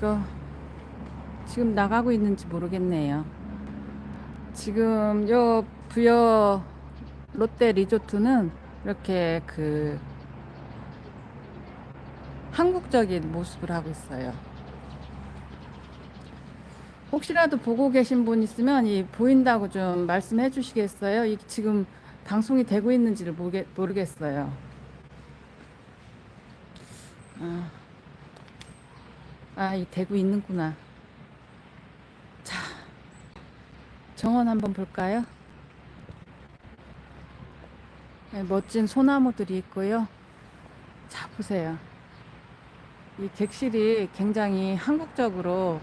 이거 지금 나가고 있는지 모르겠네요. 지금 요 부여 롯데 리조트는 이렇게 그 한국적인 모습을 하고 있어요. 혹시라도 보고 계신 분 있으면 이 보인다고 좀 말씀해 주시겠어요? 이 지금 방송이 되고 있는지를 모르겠, 모르겠어요. 아, 아, 이 되고 있는구나. 자, 정원 한번 볼까요? 네, 멋진 소나무들이 있고요. 자, 보세요. 이 객실이 굉장히 한국적으로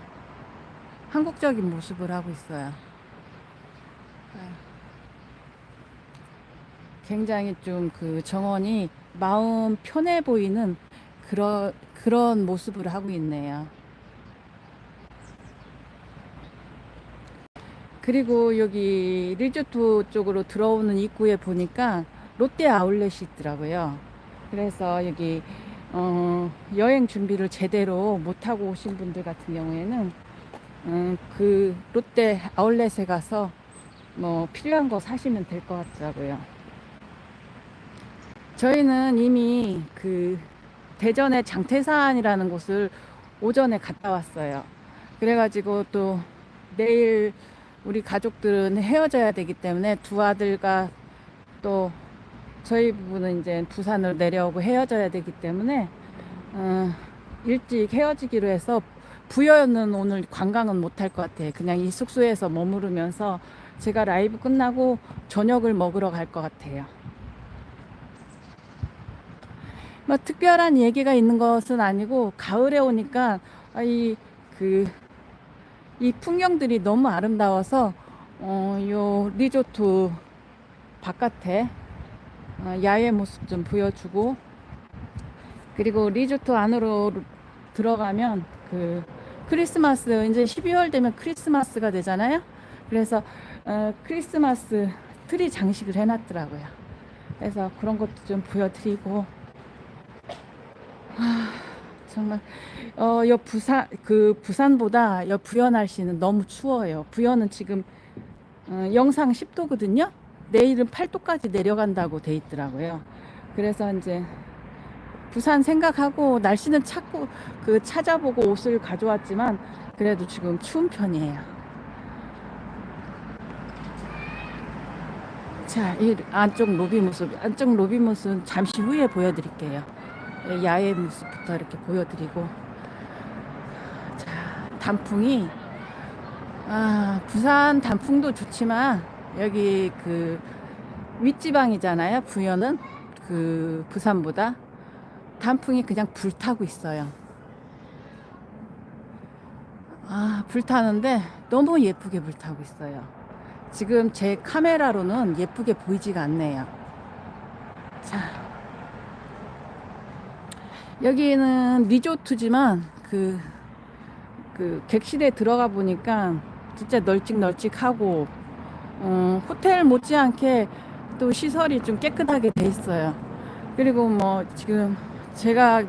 한국적인 모습을 하고 있어요. 네. 굉장히 좀 그 정원이 마음 편해 보이는 그런 그런 모습을 하고 있네요. 그리고 여기 리조트 쪽으로 들어오는 입구에 보니까 롯데 아울렛이 있더라고요. 그래서 여기 어, 여행 준비를 제대로 못하고 오신 분들 같은 경우에는 음, 그 롯데 아울렛에 가서 뭐 필요한 거 사시면 될 것 같더라고요. 저희는 이미 그 대전의 장태산이라는 곳을 오전에 갔다 왔어요. 그래가지고 또 내일 우리 가족들은 헤어져야 되기 때문에 두 아들과 또 저희 부부는 이제 부산으로 내려오고 헤어져야 되기 때문에 어, 일찍 헤어지기로 해서 부여는 오늘 관광은 못할 것 같아요. 그냥 이 숙소에서 머무르면서 제가 라이브 끝나고 저녁을 먹으러 갈 것 같아요. 뭐 특별한 얘기가 있는 것은 아니고 가을에 오니까 아, 이그 이 풍경들이 너무 아름다워서 어, 요 리조트 바깥에 어, 야외 모습 좀 보여주고 그리고 리조트 안으로 들어가면 그 크리스마스 이제 12월 되면 크리스마스가 되잖아요. 그래서 어, 크리스마스 트리 장식을 해놨더라고요. 그래서 그런 것도 좀 보여드리고 아, 정말 어, 여 부산 그 부산보다 여 부여 날씨는 너무 추워요. 부여는 지금 어, 영상 10도거든요. 내일은 8도까지 내려간다고 돼 있더라고요. 그래서 이제 부산 생각하고 날씨는 찾고 그 찾아보고 옷을 가져왔지만 그래도 지금 추운 편이에요. 자, 이 안쪽 로비 모습, 안쪽 로비 모습은 잠시 후에 보여드릴게요. 예, 야외 모습부터 이렇게 보여드리고, 자, 단풍이 아, 부산 단풍도 좋지만 여기 그 윗지방이잖아요. 부여는 그 부산보다 단풍이 그냥 불타고 있어요. 아, 불타는데 너무 예쁘게 불타고 있어요. 지금 제 카메라로는 예쁘게 보이지가 않네요. 자. 여기는 리조트지만 그, 그 객실에 들어가 보니까 진짜 널찍널찍하고 어, 호텔 못지않게 또 시설이 좀 깨끗하게 돼 있어요. 그리고 뭐 지금 제가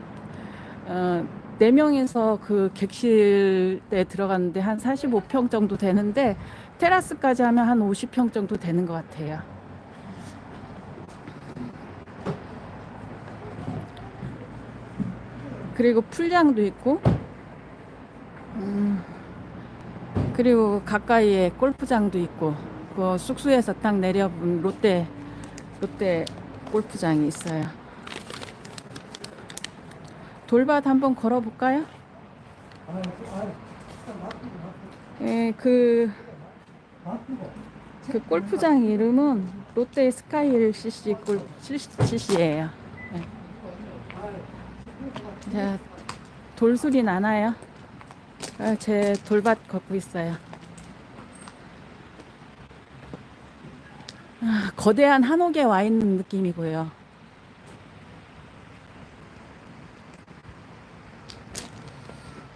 어, 4명이서 그 객실에 들어갔는데 한 45평 정도 되는데 테라스까지 하면 한 50평 정도 되는 것 같아요. 그리고 풀장도 있고, 음, 그리고 가까이에 골프장도 있고, 그 숙소에서 딱 내려본 롯데, 롯데 골프장이 있어요. 돌밭 한번 걸어볼까요? 예, 그, 그 골프장 이름은 롯데 스카이힐 CC 골 CC예요. 예. 자, 돌소리 나나요? 아, 제 돌밭 걷고 있어요. 아, 거대한 한옥에 와 있는 느낌이고요.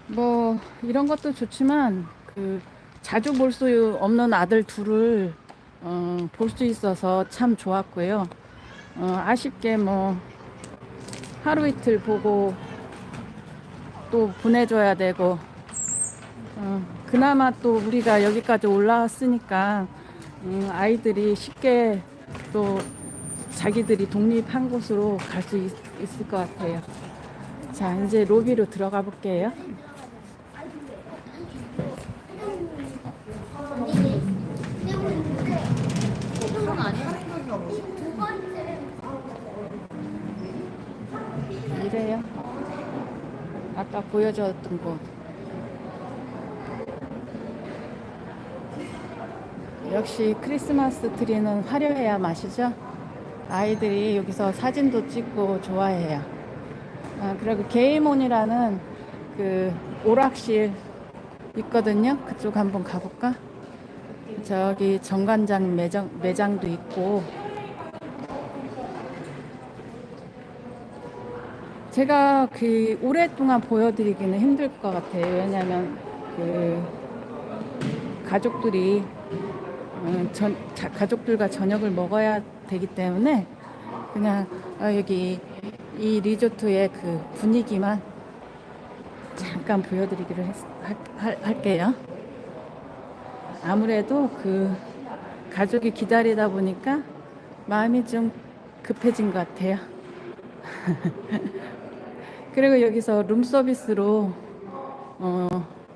뭐 이런 것도 좋지만 그 자주 볼 수 없는 아들 둘을 어, 볼 수 있어서 참 좋았고요. 어, 아쉽게 뭐 하루 이틀 보고 또 보내줘야 되고 어, 그나마 또 우리가 여기까지 올라왔으니까 음, 아이들이 쉽게 또 자기들이 독립한 곳으로 갈 수 있을 것 같아요. 자, 이제 로비로 들어가 볼게요. 이래요. 아까 보여줬던 곳. 역시 크리스마스 트리는 화려해야 맛이죠. 아이들이 여기서 사진도 찍고 좋아해요. 아, 그리고 게이몬이라는 그 오락실 있거든요. 그쪽 한번 가볼까? 저기 정관장 매장, 매장도 있고 제가 그 오랫동안 보여드리기는 힘들 것 같아요. 왜냐하면 그 가족들이 음, 전, 자, 가족들과 저녁을 먹어야 되기 때문에 그냥 아, 여기 이 리조트의 그 분위기만 잠깐 보여드리기를 했, 할, 할, 할게요. 아무래도 그 가족이 기다리다 보니까 마음이 좀 급해진 것 같아요. 그리고 여기서 룸 서비스로 어,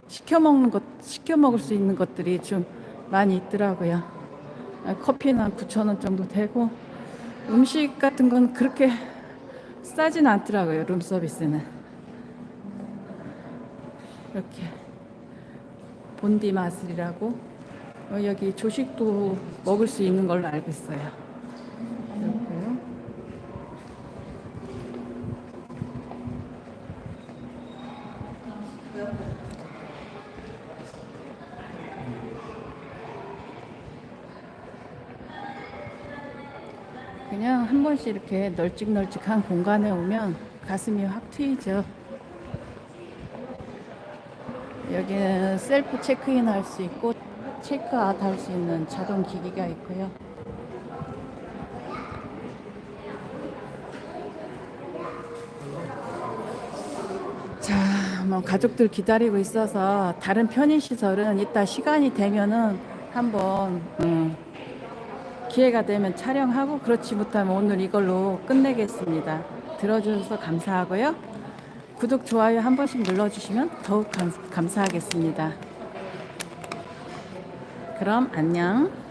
시켜 먹는 것 시켜 먹을 수 있는 것들이 좀 많이 있더라고요. 아, 커피는 한 9,000원 정도 되고 음식 같은 건 그렇게 싸진 않더라고요. 룸 서비스는 이렇게 본디 마술이라고 어, 여기 조식도 먹을 수 있는 걸로 알고 있어요. 그냥 한 번씩 이렇게 널찍널찍한 공간에 오면 가슴이 확 트이죠. 여기는 셀프 체크인 할 수 있고 체크아웃 할 수 있는 자동 기기가 있고요. 자, 뭐 가족들 기다리고 있어서 다른 편의 시설은 이따 시간이 되면은 한번 음, 기회가 되면 촬영하고 그렇지 못하면 오늘 이걸로 끝내겠습니다. 들어주셔서 감사하고요. 구독, 좋아요 한 번씩 눌러주시면 더욱 감, 감사하겠습니다. 그럼 안녕.